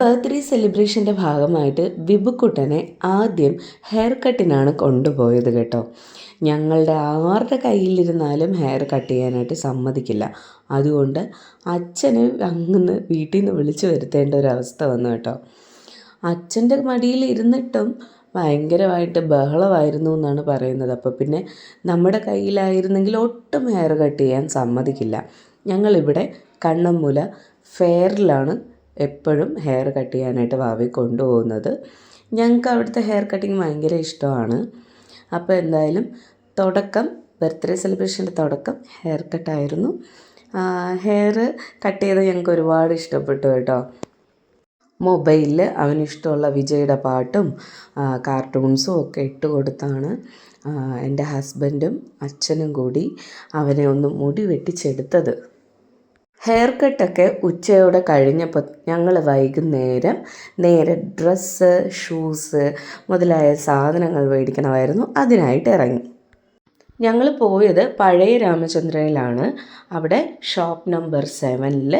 Birthday സെലിബ്രേഷന്റെ ഭാഗമായിട്ട് വിബുക്കുട്ടനെ ആദ്യം hair കട്ടിനാണ് കൊണ്ടുപോയത് കേട്ടോ. ഞങ്ങളുടെ ആരുടെ കയ്യിലിരുന്നാലും ഹെയർ കട്ട് ചെയ്യാനായിട്ട് സമ്മതിക്കില്ല. അതുകൊണ്ട് അച്ഛന് അങ്ങനെ വീട്ടിൽ നിന്ന് വിളിച്ചു വരുത്തേണ്ട ഒരു അവസ്ഥ വന്നു കേട്ടോ. അച്ഛന്റെ മടിയിൽ ഇരുന്നിട്ടും ഭയങ്കരമായിട്ട് ബഹളമായിരുന്നു എന്നാണ് പറയുന്നത്. അപ്പോൾ പിന്നെ നമ്മുടെ കയ്യിലായിരുന്നെങ്കിൽ ഒട്ടും ഹെയർ കട്ട് ചെയ്യാൻ സമ്മതിക്കില്ല. ഞങ്ങളിവിടെ കണ്ണമ്മൂല ഫെയറിലാണ് എപ്പോഴും ഹെയർ കട്ട് ചെയ്യാനായിട്ട് വാവി കൊണ്ടുപോകുന്നത്. ഞങ്ങൾക്ക് അവിടുത്തെ ഹെയർ കട്ടിങ് ഭയങ്കര ഇഷ്ടമാണ്. അപ്പോൾ എന്തായാലും തുടക്കം ബർത്ത്ഡേ സെലിബ്രേഷന്റെ തുടക്കം ഹെയർ കട്ടായിരുന്നു ഹെയർ കട്ട് ചെയ്ത് ഞങ്ങൾക്ക് ഒരുപാട് ഇഷ്ടപ്പെട്ടു കേട്ടോ. മൊബൈലിൽ അവനിഷ്ടമുള്ള വിജയുടെ പാട്ടും കാർട്ടൂൺസും ഒക്കെ ഇട്ട് കൊടുത്താണ്. എന്റെ ഹസ്ബൻഡും അച്ഛനും കൂടി അവനെ ഒന്ന് മുടി വെട്ടിച്ചെടുത്തത്. ഹെയർ കട്ടൊക്കെ ഉച്ചയോടെ കഴിഞ്ഞപ്പോൾ ഞങ്ങൾ വൈകുന്നേരം നേരെ ഡ്രസ്സ് ഷൂസ് മുതലായ സാധനങ്ങൾ മേടിക്കണമായിരുന്നു. അതിനായിട്ട് ഇറങ്ങി. ഞങ്ങൾ പോയത് പഴയ രാമചന്ദ്രനിലാണ്. അവിടെ ഷോപ്പ് നമ്പർ സെവനിൽ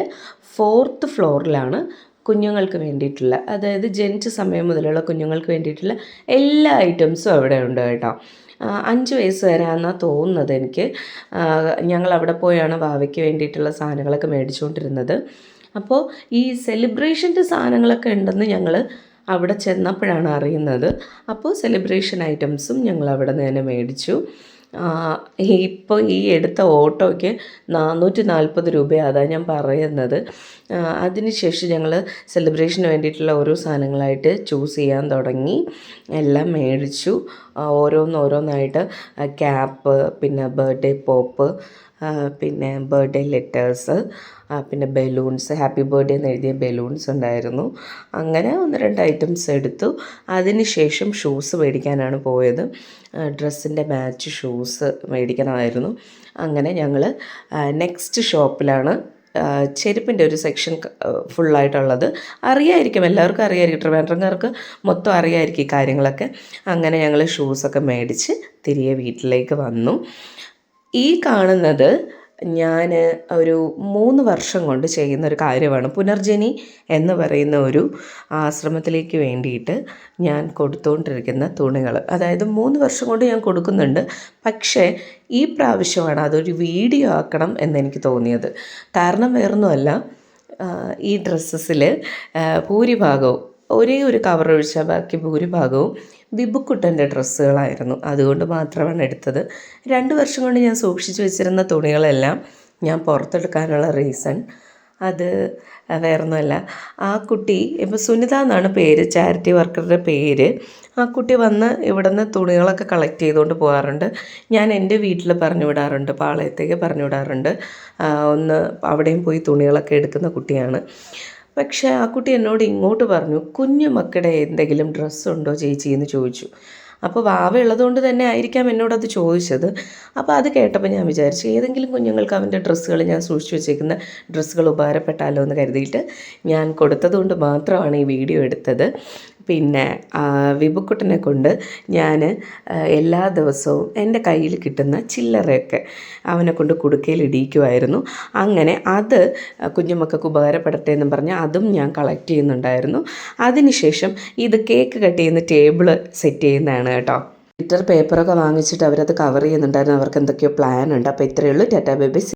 ഫോർത്ത് ഫ്ലോറിലാണ് കുഞ്ഞുങ്ങൾക്ക് വേണ്ടിയിട്ടുള്ള അതായത് ജനിച്ച സമയം മുതലുള്ള കുഞ്ഞുങ്ങൾക്ക് വേണ്ടിയിട്ടുള്ള എല്ലാ ഐറ്റംസും അവിടെ ഉണ്ട് കേട്ടോ. അഞ്ച് വയസ്സ് വരാമെന്നാണ് തോന്നുന്നത് എനിക്ക്. ഞങ്ങൾ അവിടെ പോയാണ് ഭാവിക്ക് വേണ്ടിയിട്ടുള്ള സാധനങ്ങളൊക്കെ മേടിച്ചുകൊണ്ടിരുന്നത്. അപ്പോൾ ഈ സെലിബ്രേഷന്റെ സാധനങ്ങളൊക്കെ ഉണ്ടെന്ന് ഞങ്ങൾ അവിടെ ചെന്നപ്പോഴാണ് അറിയുന്നത്. അപ്പോൾ സെലിബ്രേഷൻ ഐറ്റംസും ഞങ്ങൾ അവിടെ നിന്ന് തന്നെ മേടിച്ചു. ഇപ്പോൾ ഈ എടുത്ത ഓട്ടോയ്ക്ക് നാനൂറ്റി നാൽപ്പത് രൂപയാണ് ഞാൻ പറയുന്നത്. അതിനുശേഷം ഞങ്ങൾ സെലിബ്രേഷന് വേണ്ടിയിട്ടുള്ള ഓരോ സാധനങ്ങളായിട്ട് ചൂസ് ചെയ്യാൻ തുടങ്ങി. എല്ലാം മേടിച്ചു. ഓരോന്നോരോന്നായിട്ട് ക്യാപ്പ് പിന്നെ ബർത്ത്ഡേ പോപ്പ് പിന്നെ ബർത്ത്ഡേ ലെറ്റേഴ്സ് പിന്നെ ബലൂൺസ് ഹാപ്പി ബർത്ത്ഡേ എന്ന് എഴുതിയ ബലൂൺസ് ഉണ്ടായിരുന്നു. അങ്ങനെ ഒന്ന് രണ്ട് ഐറ്റംസ് എടുത്തു. അതിന് ശേഷം ഷൂസ് മേടിക്കാനാണ് പോയത്. ഡ്രസ്സിന്റെ മാച്ച് ഷൂസ് മേടിക്കണമായിരുന്നു. അങ്ങനെ ഞങ്ങൾ നെക്സ്റ്റ് ഷോപ്പിലാണ് ചെരുപ്പിന്റെ ഒരു സെക്ഷൻ ഫുള്ളായിട്ടുള്ളത് അറിയായിരിക്കും എല്ലാവർക്കും അറിയായിരിക്കും. ട്രിവാൻഡ്രംകാർക്ക് മൊത്തം അറിയായിരിക്കും ഈ കാര്യങ്ങളൊക്കെ. അങ്ങനെ ഞങ്ങൾ ഷൂസൊക്കെ മേടിച്ച് തിരികെ വീട്ടിലേക്ക് വന്നു. ഈ കാണുന്നത് ഞാൻ ഒരു മൂന്ന് വർഷം കൊണ്ട് ചെയ്യുന്ന ഒരു കാര്യമാണ്. പുനർജനി എന്ന് പറയുന്ന ഒരു ആശ്രമത്തിലേക്ക് വേണ്ടിയിട്ട് ഞാൻ കൊടുത്തുകൊണ്ടിരിക്കുന്ന തുണികൾ അതായത് മൂന്ന് വർഷം കൊണ്ട് ഞാൻ കൊടുക്കുന്നുണ്ട്. പക്ഷേ ഈ പ്രാവശ്യമാണ് അതൊരു വീഡിയോ ആക്കണം എന്നെനിക്ക് തോന്നിയത്. കാരണം വേറൊന്നുമല്ല ഈ ഡ്രസ്സസിൽ ഭൂരിഭാഗവും ഒരേ ഒരു കവർ ഒഴിച്ച ബാക്കി ഭൂരിഭാഗവും ബിബുക്കുട്ടന്റെ ഡ്രസ്സുകളായിരുന്നു. അതുകൊണ്ട് മാത്രമാണ് എടുത്തത്. രണ്ട് വർഷം കൊണ്ട് ഞാൻ സൂക്ഷിച്ചു വെച്ചിരുന്ന തുണികളെല്ലാം ഞാൻ പുറത്തെടുക്കാനുള്ള റീസൺ അത് വേറൊന്നുമല്ല. ആ കുട്ടി ഇപ്പോൾ സുനിത എന്നാണ് പേര് ചാരിറ്റി വർക്കറുടെ പേര്. ആ കുട്ടി വന്ന് ഇവിടെ നിന്ന് തുണികളൊക്കെ കളക്ട് ചെയ്തുകൊണ്ട് പോകാറുണ്ട്. ഞാൻ എന്റെ വീട്ടിൽ പറഞ്ഞു വിടാറുണ്ട് പാളയത്തേക്ക് പറഞ്ഞു വിടാറുണ്ട്. ഒന്ന് അവിടെയും പോയി തുണികളൊക്കെ എടുക്കുന്ന കുട്ടിയാണ്. പക്ഷേ ആ കുട്ടി എന്നോട് ഇങ്ങോട്ട് പറഞ്ഞു കുഞ്ഞു മക്കളുടെ എന്തെങ്കിലും ഡ്രസ്സുണ്ടോ ചേച്ചി? എന്ന് ചോദിച്ചു. അപ്പോൾ വാവ ഉള്ളതുകൊണ്ട് തന്നെ ആയിരിക്കാം എന്നോടത് ചോദിച്ചത്. അപ്പോൾ അത് കേട്ടപ്പോൾ ഞാൻ വിചാരിച്ചു ഏതെങ്കിലും കുഞ്ഞുങ്ങൾക്ക് അവന്റെ ഡ്രസ്സുകൾ ഞാൻ സൂക്ഷിച്ചു വെച്ചേക്കുന്ന ഡ്രസ്സുകൾ ഉപകാരപ്പെട്ടാലോ? എന്ന് കരുതിയിട്ട് ഞാൻ കൊടുത്തതുകൊണ്ട് മാത്രമാണ് ഈ വീഡിയോ എടുത്തത്. പിന്നെ വിബുക്കുട്ടനെ കൊണ്ട് ഞാൻ എല്ലാ ദിവസവും എന്റെ കയ്യിൽ കിട്ടുന്ന ചില്ലറയൊക്കെ അവനെ കൊണ്ട് കുടുക്കയിൽ ഇടിയിക്കുമായിരുന്നു അങ്ങനെ അത് കുഞ്ഞുമക്കൾക്ക് ഉപകാരപ്പെടട്ടെ എന്ന് പറഞ്ഞ് അതും ഞാൻ കളക്ട് ചെയ്യുന്നുണ്ടായിരുന്നു. അതിനുശേഷം ഇത് കേക്ക് കട്ട് ചെയ്യുന്ന ടേബിൾ സെറ്റ് ചെയ്യുന്നതാണ് കേട്ടോ. ലിറ്റർ പേപ്പറൊക്കെ വാങ്ങിച്ചിട്ട് അവരത് കവർ ചെയ്യുന്നുണ്ടായിരുന്നു. അവർക്ക് എന്തൊക്കെയോ പ്ലാൻ ഉണ്ട്. അപ്പോൾ ഇത്രയേ ഉള്ളൂ. ടാറ്റാ ബേബി